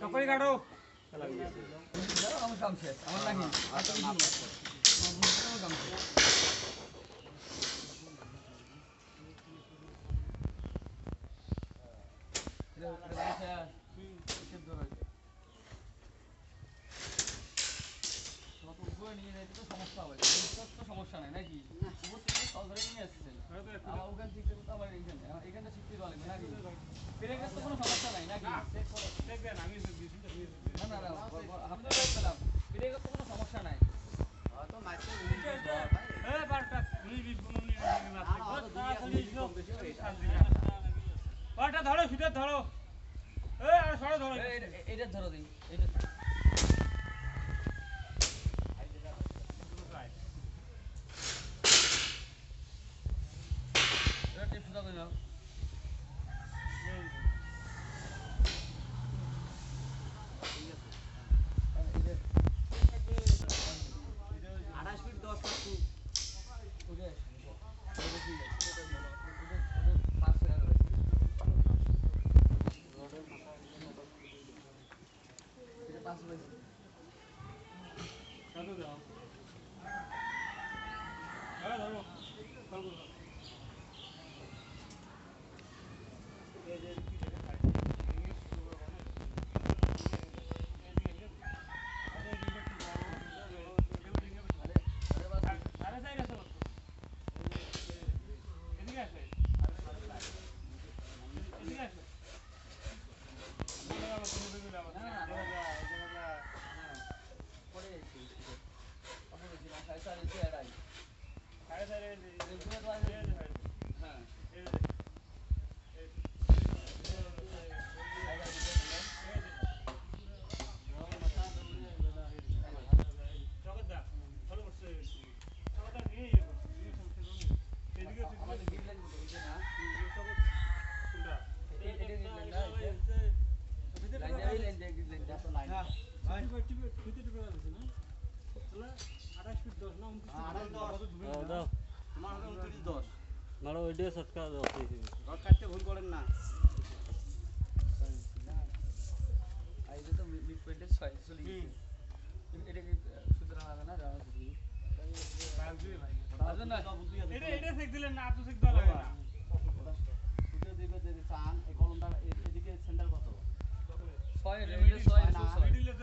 টকরি কাটো। আমার কাম শেষ আমার নাকি আমার সমস্যা হবে সমস্যা নাই নাকি নিয়ে আসছেন আমার থেকে আমার আমার এখানটা শিখতে লাগবে নাকি ব্রেকের তো কোনো সমস্যা সমস্যা নাই বারটা ধরো ফিতে ধরো আর সরো ধরো এইটা ধরো দিই এইটা এটা টিপ সুতা এটা পাঁচ টাকা কত দাও হ্যাঁ ধরো আরে আরে বাস আরে সাইড আছে এদিকে আছে এদিকে আছে বলে যাব তুমি তুমি যাব না, না, না। পড়ে যাচ্ছে আপনি দেখি না সাড়ে চার ইঞ্চি এড়াই সাড়ে সাড়ে এগুলো তো আছে হ্যাঁ আমাদের গিট লাইন কোথায় এটা না এটা এটা গিট লাইন না এটা লাইন যাবে লাইন যাবে গিট লাইন যা তো লাইন তোমার হবে উনত্রিশ দশ মারো ওইডিও সটকা দাও কাটতে ভুল করেন না। আর তো মিড পয়েন্টের ছয় চলে গেছে। এটা কি সুতরাং হবে না? জানা শুধু আসবেন না বুদ্ধি আছে। হ্যাঁ, দিবে যদি চান। এই কলমটা এদিকে সেন্টার কত? ছয় না,